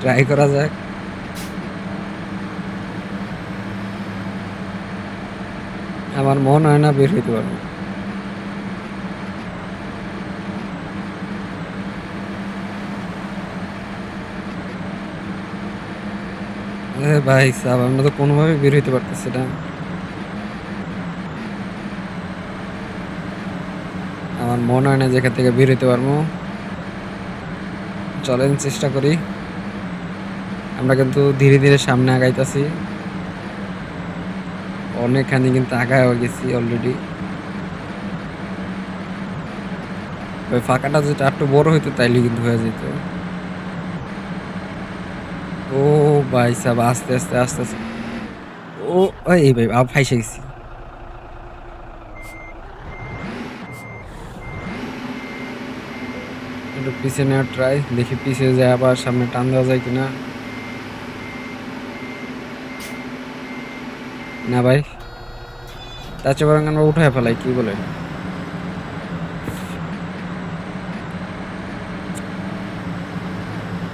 Try করা যাক। আমার মন হয় না বের হইতে পারব। ভাই সাহেব, আমরা তো কোনোভাবে বের হইতে পারতেছি না। আমার মনে হয় না যেখান থেকে বের হইতে পারব। চলেন চেষ্টা করি। আমরা কিন্তু ধীরে ধীরে সামনে আগাইতেছি। অনেকখানি কিন্তু আগায় গেছি অলরেডি ওই ফাঁকাটা যেটা একটু বড় হইতো তাইলে কিন্তু হয়ে যেত। ও ভাই সাহেব, আস্তে আস্তে আস্তে আস্তে। ও, এই ভাই, আবার ফাইসে গেছি। একটু পিছিয়ে নেওয়ার ট্রাই দেখি পিছিয়ে যায় আবার সামনে টান দেওয়া যায় কিনা। না ভাই। তার চেয়ে বরং আমরা উঠায় ফেলাই, কি বলে?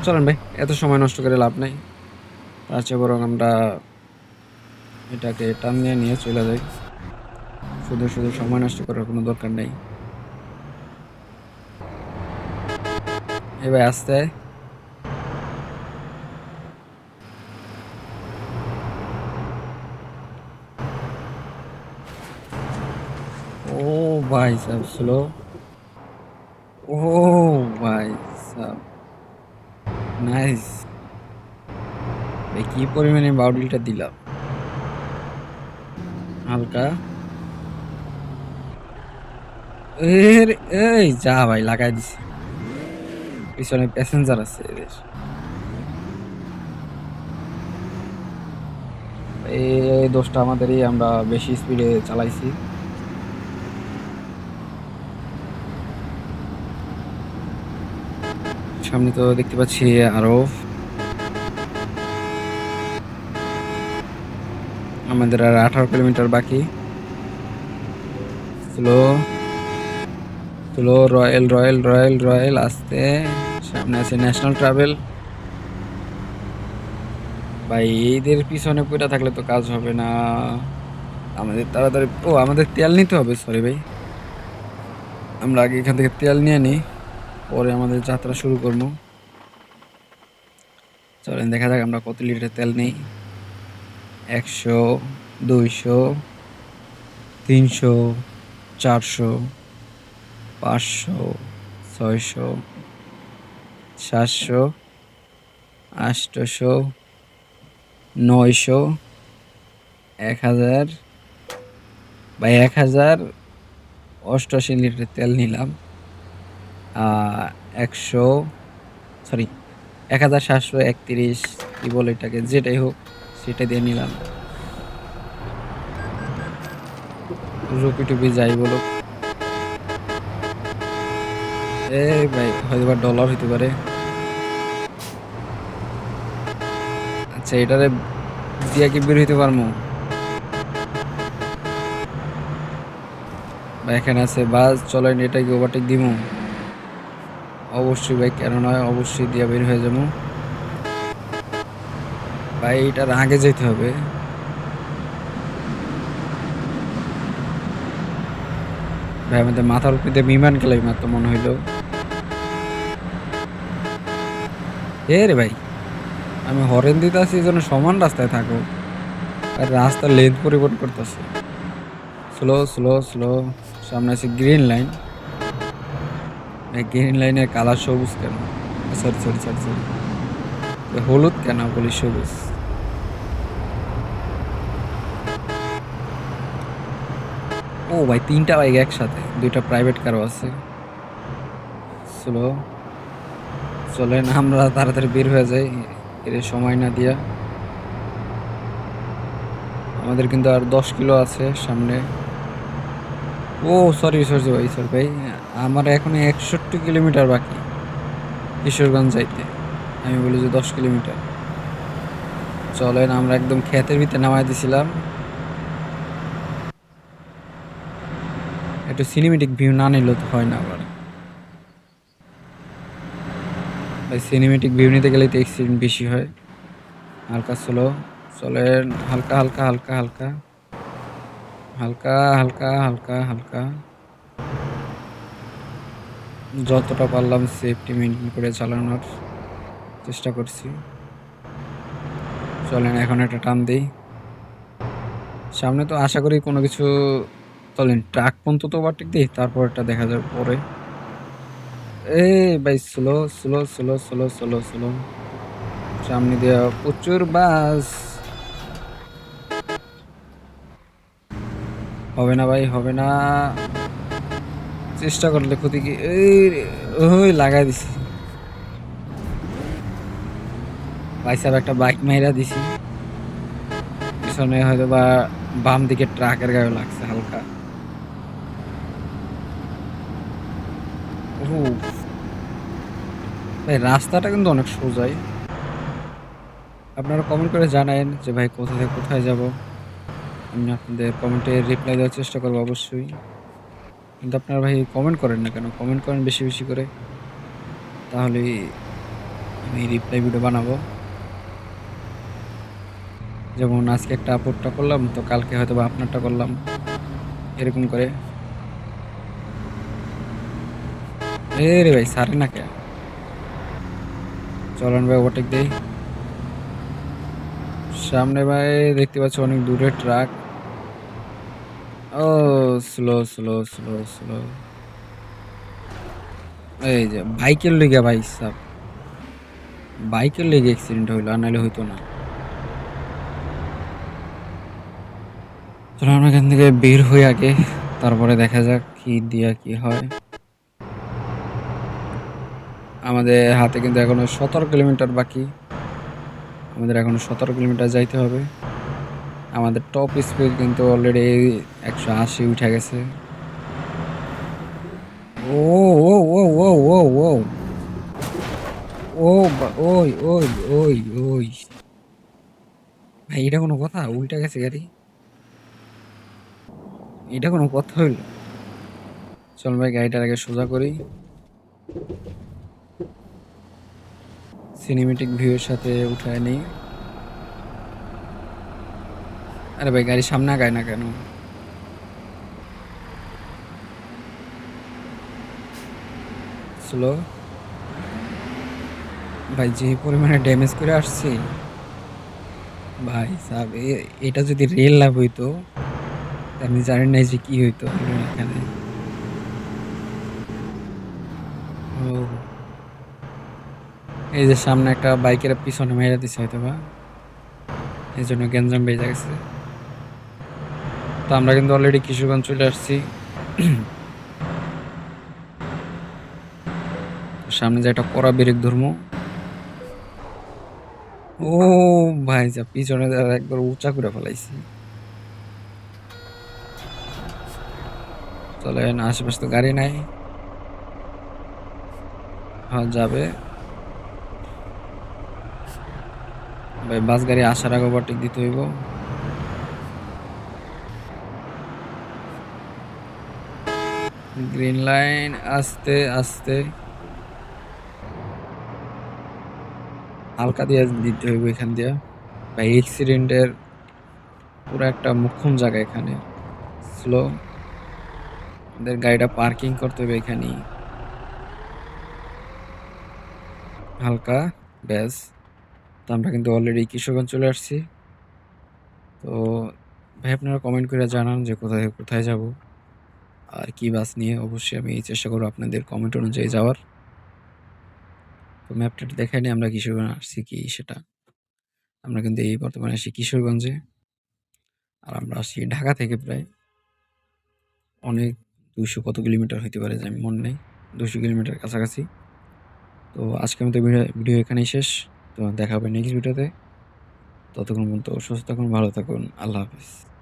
চলেন ভাই, এত সময় নষ্ট করে লাভ নাই। তার চেয়ে বরং আমরা এটাকে টান নিয়ে নিয়ে চলে যাই। শুধু শুধু সময় নষ্ট করার কোনো দরকার নেই। এবার আস্তে ও ভাই সাহেব স্লো ও ভাই সাহেব নাইস কি পরিমাণে বাউডিলটা দিলাম? হালকা। এর, এই, যা ভাই, লাগাই দিছি। পিছনে প্যাসেঞ্জার আছে এদের। এই দোষটা আমাদেরই, আমরা বেশি স্পিডে চালাইছি। সামনে তো দেখতে পাচ্ছি আরও আমাদের আর আঠারো কিলোমিটার বাকি। Slow slow royal royal royal royal, আসতে। সামনে আছে ন্যাশনাল ট্রাভেল। ভাই এইদের পিছনে পড়ে থাকলে তো কাজ হবে না। আমাদের তাড়াতাড়ি ও, আমাদের তেল নিতে হবে সরি ভাই। আমরা আগে এখান থেকে তেল নিয়ে নিই। পরে আমাদের যাত্রা শুরু করব। চলেন, দেখা যাক আমরা কত লিটার তেল নেই। একশো, দুইশো, তিনশো, চারশো, পাঁচশো, ছয়শো, সাতশো আটশোশো নয়শো, এক হাজার বা এক হাজার অষ্টআশি লিটার তেল নিলাম। একশো সরি এক হাজার সাতশো একত্রিশ কী বলে এটাকে, যেটাই হোক সেটা দিয়ে নিলাম। রুপি টুপি যাই বলো। এ ভাই, হয়তো বা ডলার হইতে পারে। আচ্ছা এটারে দিয়া কি বের হইতে পারব এখানে আছে, বাস, চলেন এটাকে ওভারটেক দিমু? অবশ্যই ভাই, কেন নয়? অবশ্যই দিয়া বের হয়ে যাব। ভাই, এটার আগে যেতে হবে। ভাই, আমাদের মাথার উপর বিমান গেলাই মাত্র মনে হইল। এ রে ভাই, আমি হরেন দিতে আসি যেন সমান রাস্তায় থাকো। আর রাস্তার লেন্থ পরিবর্তন করতেছে। স্লো স্লো স্লো সামনে আছে গ্রিন লাইন গ্রিন লাইনের কালার সবুজ কেন? সরি সরি সরি সরি হলুদ কেন বলি সবুজ? ও ভাই, তিনটা বাইক একসাথে, দুইটা প্রাইভেট কারও আছে। স্লো চলেন আমরা তাড়াতাড়ি বের হয়ে যাই, এর সময় না দিয়া। আমাদের কিন্তু আর দশ কিলো আছে সামনে। ও সরি সরি ভাই সরি ভাই। আমার এখন একষট্টি কিলোমিটার বাকি কিশোরগঞ্জ যাইতে। আমি বলি যে দশ কিলোমিটার। চলেন, আমরা একদম ক্ষেতের ভিতরে নামাই দিছিলাম। একটু সিনেমেটিক ভিউ না নিলেও তো হয় না আবার। ভাই সিনেমেটিক ভিউ নিতে গেলেই তো অ্যাক্সিডেন্ট বেশি হয়। হালকা স্লো চলেন, হালকা হালকা হালকা হালকা। হালকা হালকা হালকা হালকা। যতটা পারলাম সেফটি মেনটেন করে চালানোর চেষ্টা করছি। চলেন এখন একটা টান দিই। সামনে তো আশা করি কোনো কিছু চলেন, ট্রাক পর্যন্ত তো ওভারটেক দিই, তারপর একটা দেখা যাবে পরে। এ ভাই slow slow slow slow slow slow সামনে দিয়ে প্রচুর বাস। হবে না ভাই, হবে না। চেষ্টা করলে ক্ষতি কি? ওই লাগাই দিছি। ভাই সাহেব একটা বাইক মাইরা দিছি। পিছনে হয়তো বা বাম দিকে ট্রাকের গায়ে লাগছে হালকা। ভাই, রাস্তাটা কিন্তু অনেক সোজাই। আপনারা কমেন্ট করে জানায়েন যে ভাই কোথা থেকে কোথায় যাব। আমি আপনাদের কমেন্টে রিপ্লাই দেওয়ার চেষ্টা করব অবশ্যই। কিন্তু আপনারা ভাই কমেন্ট করেন না কেন? কমেন্ট করেন বেশি বেশি করে। তাহলে আমি রিপ্লাই ভিডিও বানাবো। যেমন আজকে একটা আপলোডটা করলাম, তো কালকে হয়তো বা আপনারটা করলাম। এরকম করে। রে ভাই, সারে না কে? চলন ভাই ওভারটেক দেই। সামনে ভাই দেখতে পাচ্ছি অনেক দূরে ট্রাক ও স্লো স্লো স্লো স্লো এই যে, বাইকের লেগে ভাই সব। বাইকের লেগে অ্যাক্সিডেন্ট হইল, আর নাহলে হইতো না। চলো আমরা এখান থেকে বের হই আগে, তারপরে দেখা যাক কি দিয়া কি হয়। আমাদের হাতে কিন্তু এখনও সতেরো কিলোমিটার বাকি। আমাদের এখনও সতেরো কিলোমিটার যাইতে হবে। আমাদের টপ স্পিড কিন্তু অলরেডি একশো আশি উঠে গেছে। ও ও ও ও ও ও ও। ওই ওই ওই ওই। ভাই, এটা কোনো কথা? উল্টে গেছে গাড়ি। এটা কোনো কথা হইল? চল ভাই, গাড়িটার আগে সোজা করি। সিনেমেটিক ভিউয়ের সাথে উঠায় নেই। আরে ভাই, গাড়ি সামনে আগায় না কেন? স্লো ভাই, যে পরিমাণে ড্যামেজ করে আসছি, ভাই সাব এটা যদি রেল লাভ হইতো আপনি জানেন না যে কি হইতো এখানে। ও। এই যে সামনে একটা বাইকের পিছনে মেরে দিছে হয়তো বা এই জন্য গ্যাঞ্জাম বেজে গেছে। তো আমরা কিন্তু অলরেডি কিশোরগঞ্জ চলে আসছি। সামনে যে একটা কড়া ব্রেক ধর্ম ও ভাই, যা পিছনে একবার উঁচা করে ফেলাইছি। চলেন আশেপাশে তো গাড়ি নাই। হ্যাঁ যাবে। ভাই, বাস গাড়ি আসার আগে ওভারটেক দিতে হইব। গ্রিন লাইন আস্তে আস্তে। হালকা দিয়ে দিতে হইব এখান দিয়া। ভাই অ্যাক্সিডেন্টের পুরো একটা মুখ্যম জায়গা এখানে। স্লো আমাদের গাড়িটা পার্কিং করতে হবে এখানেই। হালকা, ব্যাস। তো আমরা কিন্তু অলরেডি কিশোরগঞ্জ চলে আসছি। তো ভাই, আপনারা কমেন্ট করে জানান যে কোথায় কোথায় যাব। আর কি বাস নিয়ে অবশ্যই আমি চেষ্টা করব আপনাদের কমেন্ট অনুযায়ী যাওয়ার। তো ম্যাপটা দেখাই নিই আমরা কিশোরগঞ্জ আসছি কি সেটা। আমরা কিন্তু এই বর্তমানে আসি কিশোরগঞ্জে। আর আমরা আসি ঢাকা থেকে প্রায় অনেক দুশো কত কিলোমিটার হইতে পারে, যে আমি মনে নেই দুশো কিলোমিটার কাছাকাছি। তো আজকে মতো ভিডিও ভিডিও এখানেই শেষ। তো দেখা হবে নেক্সট ভিডিওতে ততক্ষণ পর্যন্ত সুস্থ থাকুন, ভালো থাকুন, আল্লাহ হাফিজ।